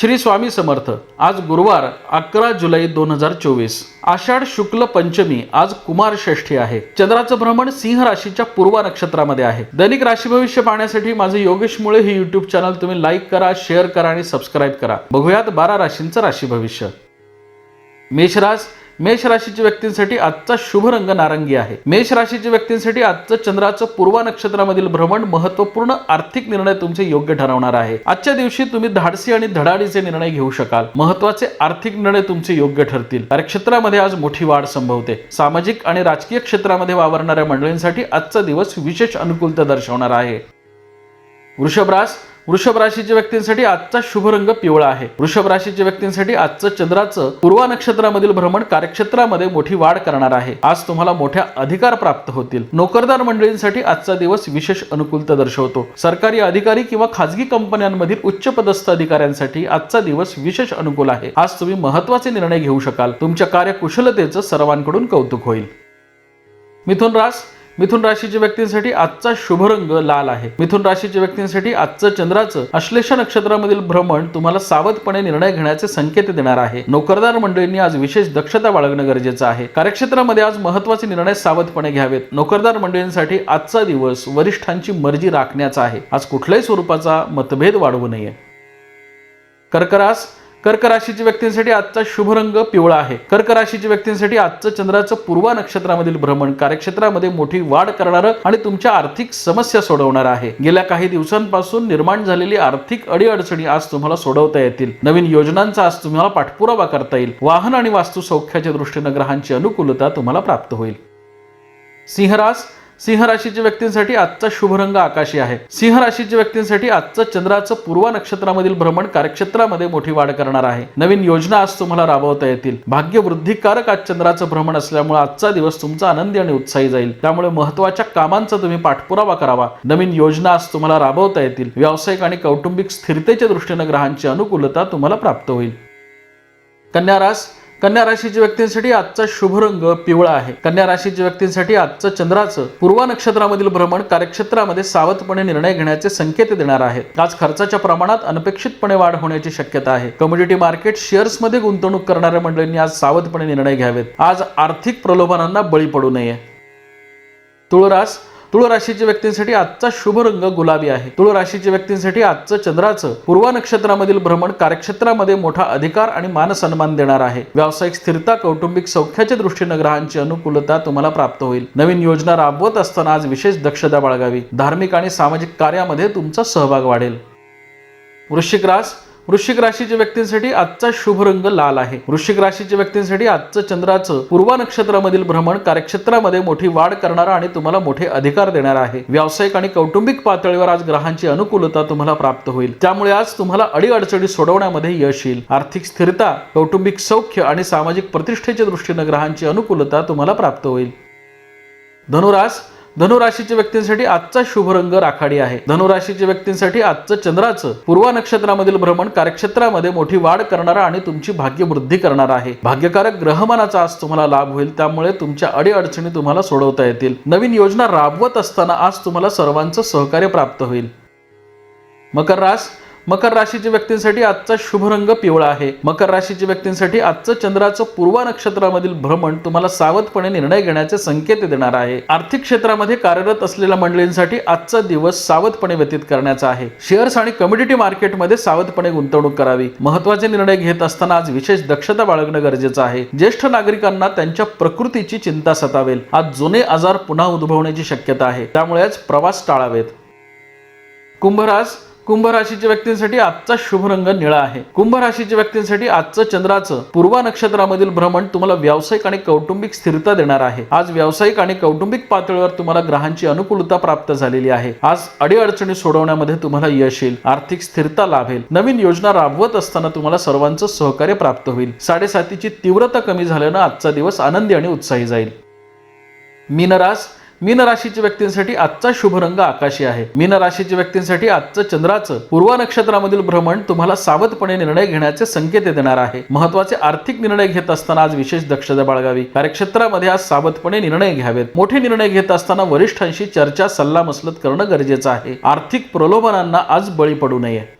श्री स्वामी समर्थ आज गुरुवार अकरा जुलै दोन हजार चोवीस. आषाढ शुक्ल पंचमी आज कुमार षष्ठी आहे. चंद्राचं भ्रमण सिंह राशीच्या पूर्वा नक्षत्रामध्ये आहे. दैनिक राशी भविष्य पाहण्यासाठी माझे योगेश मुळे हे युट्यूब चॅनल तुम्ही लाईक करा शेअर करा आणि सबस्क्राईब करा. बघूयात बारा राशींचं राशी भविष्य. मेषराज मेष राशीच्या व्यक्तींसाठी आजचा शुभ रंग नारंगी आहे. मेष राशीच्या व्यक्तींसाठी आजचं चंद्राचं पूर्वा नक्षत्रामधील भ्रमण महत्त्वपूर्ण आर्थिक निर्णय तुमचे योग्य ठरवणार आहे. आजच्या दिवशी तुम्ही धाडसी आणि धडाडीचे निर्णय घेऊ शकाल. महत्त्वाचे आर्थिक निर्णय तुमचे योग्य ठरतील. कार्यक्षेत्रामध्ये आज मोठी वाढ संभवते. सामाजिक आणि राजकीय क्षेत्रामध्ये वावरणाऱ्या मंडळींसाठी आजचा दिवस विशेष अनुकूलता दर्शवणार आहे. वृषभरास वृषभ राशीच्या व्यक्तींसाठी आजचा शुभ रंग पिवळा आहे. वृषभ राशीच्या व्यक्तींसाठी आजचं चंद्राचं पूर्वा नक्षत्रामधील भ्रमण कार्यक्षेत्रामध्ये मोठी वाढ करणार आहे. आज तुम्हाला मोठ्या अधिकार प्राप्त होतील. नोकरदार मंडळींसाठी आजचा दिवस विशेष अनुकूलता दर्शवतो. सरकारी अधिकारी किंवा खाजगी कंपन्यांमधील उच्च पदस्थ अधिकाऱ्यांसाठी आजचा दिवस विशेष अनुकूल आहे. आज तुम्ही महत्त्वाचे निर्णय घेऊ शकाल. तुमच्या कार्यकुशलतेचं सर्वांकडून कौतुक होईल. मिथुन रास मिथुन राशीच्या व्यक्तींसाठी आजचा शुभ रंग लाल आहे. मिथुन राशीच्या व्यक्तींसाठी आजचं चंद्राचं अश्लेष नक्षत्रामधील भ्रमण तुम्हाला सावधपणे निर्णय घेण्याचे संकेत देणार आहे. नोकरदार मंडळींनी आज विशेष दक्षता बाळगणं गरजेचं आहे. कार्यक्षेत्रामध्ये आज महत्त्वाचे निर्णय सावधपणे घ्यावेत. नोकरदार मंडळींसाठी आजचा दिवस वरिष्ठांची मर्जी राखण्याचा आहे. आज कुठल्याही स्वरूपाचा मतभेद वाढवू नये. कर्करास कर्क राशीच्या व्यक्तींसाठी आजचा शुभ रंग पिवळा आहे. कर्क राशीच्या व्यक्तींसाठी आजचं चंद्राचं पूर्वा नक्षत्रामधील भ्रमण कार्यक्षेत्रामध्ये मोठी वाढ करणारं आणि तुमच्या आर्थिक समस्या सोडवणार आहे. गेल्या काही दिवसांपासून निर्माण झालेली आर्थिक अडीअडचणी आज तुम्हाला सोडवता येतील. नवीन योजनांचा आज तुम्हाला पाठपुरावा करता येईल. वाहन आणि वास्तू सौख्याच्या दृष्टीनं ग्रहांची अनुकूलता तुम्हाला प्राप्त होईल. सिंहरास सिंह राशीच्या व्यक्तींसाठी आजचा शुभ रंग आकाशी आहे. सिंह राशीच्या व्यक्तींसाठी आजचं चंद्राचं पूर्व नक्षत्रामधील भ्रमण कार्यक्षेत्रामध्ये मोठी वाढ करणार आहे. नवीन योजना आज तुम्हाला राबवता येतील. भाग्य वृद्धिकारक आज चंद्राचं भ्रमण असल्यामुळे आजचा दिवस तुमचा आनंदी आणि उत्साही जाईल. त्यामुळे महत्त्वाच्या कामांचा तुम्ही पाठपुरावा करावा. नवीन योजना आज तुम्हाला राबवता येतील. व्यावसायिक आणि कौटुंबिक स्थिरतेच्या दृष्टीनं ग्रहांची अनुकूलता तुम्हाला प्राप्त होईल. कन्या रास कन्या राशीच्या व्यक्तींसाठी आजचा शुभ रंग पिवळा आहे. कन्या राशीच्या व्यक्तींसाठी आजचं चंद्राचं पूर्वा नक्षत्रामधील भ्रमण कार्यक्षेत्रामध्ये सावधपणे निर्णय घेण्याचे संकेत देणार आहेत. आज खर्चाच्या प्रमाणात अनपेक्षितपणे वाढ होण्याची शक्यता आहे. कमोडिटी मार्केट शेअर्समध्ये गुंतवणूक करणाऱ्या मंडळींनी आज सावधपणे निर्णय घ्यावेत. आज आर्थिक प्रलोभनांना बळी पडू नये. तुळरास तुळ राशीच्या व्यक्तींसाठी आजचा शुभ रंग गुलाबी आहे. तुळ राशीच्या व्यक्तींसाठी आजचं चंद्राचं पूर्वा नक्षत्रामधील भ्रमण कार्यक्षेत्रामध्ये मोठा अधिकार आणि मान सन्मान देणार आहे. व्यावसायिक स्थिरता कौटुंबिक सौख्याच्या दृष्टीनं ग्रहांची अनुकूलता तुम्हाला प्राप्त होईल. नवीन योजना राबवत असताना आज विशेष दक्षता बाळगावी. धार्मिक आणि सामाजिक कार्यामध्ये तुमचा सहभाग वाढेल. वृश्चिक रास वृश्चिक राशीच्या व्यक्तींसाठी आजचा शुभ रंग लाल आहे. वृश्चिक राशीच्या व्यक्तींसाठी आजचं चंद्राचं पूर्वा नक्षत्रामधील भ्रमण कार्यक्षेत्रामध्ये मोठी वाढ करणार आणि तुम्हाला मोठे अधिकार देणार आहे. व्यावसायिक आणि कौटुंबिक पातळीवर आज ग्रहांची अनुकूलता तुम्हाला प्राप्त होईल. त्यामुळे आज तुम्हाला अडीअडचणी सोडवण्यामध्ये यश येईल. आर्थिक स्थिरता कौटुंबिक सौख्य आणि सामाजिक प्रतिष्ठेच्या दृष्टीनं ग्रहांची अनुकूलता तुम्हाला प्राप्त होईल. धनुरास धनुराशीच्या व्यक्तींसाठी आजचा शुभ रंग राखाडी आहे. धनुराशीच्या व्यक्तींसाठी आजचं चंद्राचं पूर्वा नक्षत्रामधील भ्रमण कार्यक्षेत्रामध्ये मोठी वाढ करणारा आणि तुमची भाग्यवृद्धी करणार आहे. भाग्यकारक ग्रहमानाचा आज तुम्हाला लाभ होईल. त्यामुळे तुमच्या अडीअडचणी तुम्हाला सोडवता येतील. नवीन योजना राबवत असताना आज तुम्हाला सर्वांचं सहकार्य प्राप्त होईल. मकर रास मकर राशीच्या व्यक्तींसाठी आजचा शुभ रंग पिवळा आहे. मकर राशीच्या व्यक्तींसाठी आजचं चंद्राचं पूर्वा नक्षत्रामधील भ्रमण तुम्हाला सावधपणे निर्णय घेण्याचे संकेत देणार आहे. आर्थिक क्षेत्रामध्ये कार्यरत असलेल्या मंडळींसाठी आजचा दिवस सावधपणे व्यतीत करण्याचा आहे. शेअर्स आणि कम्युनिटी मार्केटमध्ये सावधपणे गुंतवणूक करावी. महत्त्वाचे निर्णय घेत असताना आज विशेष दक्षता बाळगणं गरजेचं आहे. ज्येष्ठ नागरिकांना त्यांच्या प्रकृतीची चिंता सतावेल. आज जुने आजार पुन्हा उद्भवण्याची शक्यता आहे. त्यामुळे आज प्रवास टाळावेत. कुंभरास कुंभ राशीच्या व्यक्तींसाठी आजचा शुभ रंग निळा आहे. कुंभ राशीच्या व्यक्तींसाठी आजचं चंद्राचं पूर्वा नक्षत्रामधील भ्रमण तुम्हाला व्यावसायिक आणि कौटुंबिक स्थिरता देणार आहे. आज व्यावसायिक आणि कौटुंबिक पातळीवर तुम्हाला ग्रहांची अनुकूलता प्राप्त झालेली आहे. आज अडीअडचणी सोडवण्यामध्ये तुम्हाला यश येईल आर्थिक स्थिरता लाभेल नवीन योजना राबवत असताना तुम्हाला सर्वांचं सहकार्य प्राप्त होईल. साडेसातीची तीव्रता कमी झाल्यानं आजचा दिवस आनंदी आणि उत्साही जाईल. मीनरास मीन राशीच्या व्यक्तींसाठी आजचा शुभ रंग आकाशी आहे. मीन राशीच्या व्यक्तींसाठी आजचं चंद्राचं पूर्वा नक्षत्रामधील भ्रमण तुम्हाला सावधपणे निर्णय घेण्याचे संकेत देणार आहे. महत्त्वाचे आर्थिक निर्णय घेत असताना आज विशेष दक्षता बाळगावी. कार्यक्षेत्रामध्ये आज सावधपणे निर्णय घ्यावेत. मोठे निर्णय घेत असताना वरिष्ठांशी चर्चा सल्ला मसलत करणं गरजेचं आहे. आर्थिक प्रलोभनांना आज बळी पडू नये.